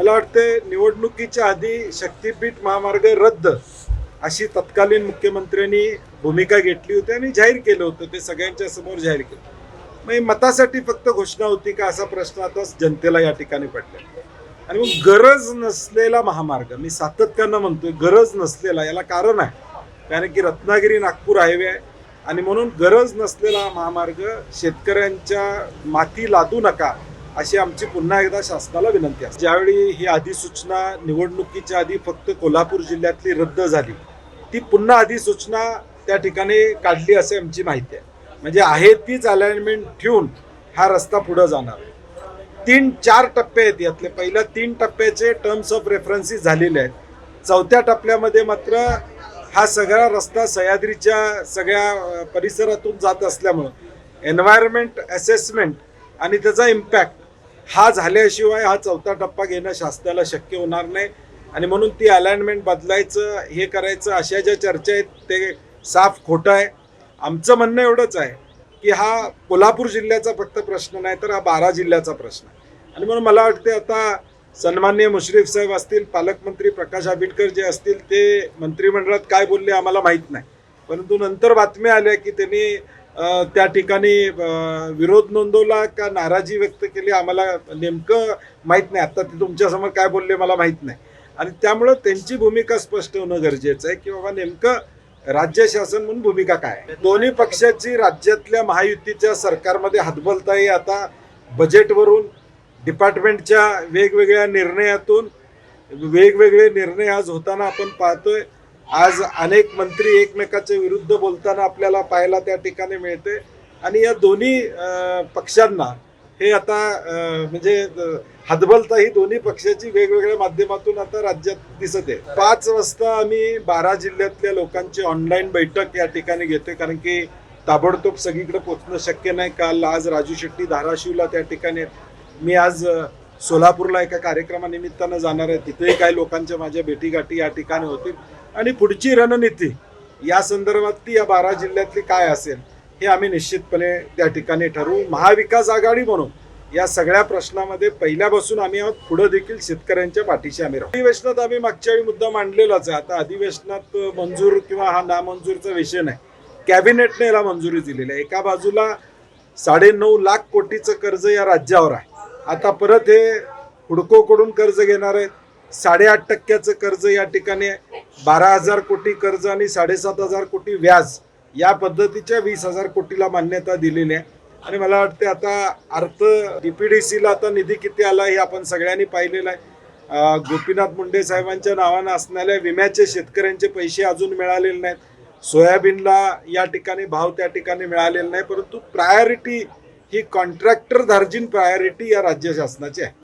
मला वाटते निवडणुकीच्या आधी शक्तीपीठ महामार्ग रद्द अशी तत्कालीन मुख्यमंत्र्यांनी भूमिका घेतली होती आणि जाहीर केलं होतं. ते सगळ्यांच्या समोर जाहीर केलं. मग मतासाठी फक्त घोषणा होती का असा प्रश्न आता जनतेला या ठिकाणी पडला आणि मग गरज नसलेला महामार्ग मी सातत्यानं म्हणतोय गरज नसलेला याला कारण आहे. कारण की रत्नागिरी नागपूर हायवे आहे. आणि म्हणून गरज नसलेला महामार्ग शेतकऱ्यांच्या माती लादू नका. अशी आमची पुन्हा एकदा शासनाला विनंती आहे. ज्यावेळी ही अधिसूचना निवडणुकीच्या आधी फक्त कोल्हापूर जिल्ह्यातली रद्द झाली ती पुन्हा अधिसूचना त्या ठिकाणी काढली असे आमची माहिती आहे. म्हणजे आहे तीच अलाइनमेंट ठेवून हा रस्ता पुढं जाणार. आहे तीन चार टप्पे आहेत यातले. पहिल्या तीन टप्प्याचे टर्म्स ऑफ रेफरन्सेस झालेले आहेत. चौथ्या टप्प्यामध्ये मात्र हा सगळा रस्ता सह्याद्रीच्या सगळ्या परिसरातून जात असल्यामुळं एन्व्हायरमेंट असेसमेंट आणि त्याचा इम्पॅक्ट हा झाल्याशिवाय हा चौथा टप्पा घेणं शासनाला शक्य होणार नाही. आणि म्हणून ती अलाइनमेंट बदलायचं हे करायचं अशा ज्या चर्चा आहेत ते साफ खोटं आहे. आमचं म्हणणं एवढंच आहे की हा कोल्हापूर जिल्ह्याचा फक्त प्रश्न नाही तर हा बारा जिल्ह्याचा प्रश्न आहे. आणि म्हणून मला वाटते आता सन्माननीय मुश्रीफ साहेब असतील पालकमंत्री प्रकाश आंबेडकर जे असतील ते मंत्रिमंडळात काय बोलले आम्हाला माहीत नाही. परंतु नंतर बातम्या आल्या की त्यांनी त्या ठिकाणी विरोध नोंदवला का नाराजी व्यक्त केली आम्हाला नेमकं माहीत नाही. आता ते तुमच्यासमोर काय बोलले मला माहीत नाही. आणि त्यामुळं त्यांची भूमिका स्पष्ट होणं गरजेचं आहे की बाबा नेमकं राज्य शासन म्हणून भूमिका काय आहे? दोन्ही पक्षाची राज्यातल्या महायुतीच्या सरकारमध्ये हातबलताही आता बजेटवरून डिपार्टमेंटच्या वेगवेगळ्या निर्णयातून वेगवेगळे निर्णय आज होताना आपण पाहतोय. आज अनेक मंत्री एकमेकाच्या विरुद्ध बोलताना आपल्याला पाहायला त्या ठिकाणी मिळते. आणि या दोन्ही पक्षांना हे आता म्हणजे हदबलता ही दोन्ही पक्षाची वेगवेगळ्या माध्यमातून आता राज्यात दिसत आहे. पाच वाजता आम्ही बारा जिल्ह्यातल्या लोकांची ऑनलाईन बैठक या ठिकाणी घेतोय. कारण की ताबडतोब सगळीकडे पोचणं शक्य नाही. काल आज राजू शेट्टी धाराशिवला त्या ठिकाणी मी आज सोलापूरला एका कार्यक्रमानिमित्तानं जाणार आहे. तिथेही काही लोकांच्या माझ्या भेटीगाठी या ठिकाणी होतील. आणि पुढची रणनीती या संदर्भात ती या बारा जिल्ह्यातली काय असेल हे आम्ही निश्चितपणे त्या ठिकाणी ठरवू. महाविकास आघाडी म्हणून या सगळ्या प्रश्नामध्ये पहिल्यापासून आम्ही आहोत. पुढे देखील शेतकऱ्यांच्या पाठीशी आम्ही राहू. अधिवेशनात आम्ही मागच्या वेळी मुद्दा मांडलेलाच आहे. आता अधिवेशनात मंजूर किंवा हा नामंजूरचा विषय नाही. कॅबिनेटने याला मंजुरी दिलेली आहे. एका बाजूला साडेनऊ लाख कोटीचं कर्ज या राज्यावर आहे. आता परत हे हुडकोकडून कर्ज घेणार आहेत. साडेआठ टक्क्याचं कर्ज या ठिकाणी बारा हजार कोटी कर्ज आणि साडेसात हजार कोटी व्याज या पद्धतीच्या वीस हजार कोटीला मान्यता दिलेली आहे. आणि मला वाटते आता अर्थ डीपीडीसीला आता निधी किती आला हे आपण सगळ्यांनी पाहिलेलं आहे. गोपीनाथ मुंडे साहेबांच्या नावानं असणाऱ्या विम्याचे शेतकऱ्यांचे पैसे अजून मिळालेले नाहीत. सोयाबीनला या ठिकाणी भाव त्या ठिकाणी मिळालेला नाही परंतु प्रायोरिटी ही कॉन्ट्रॅक्टर धार्जिन प्रायोरिटी या राज्य शासनाची आहे.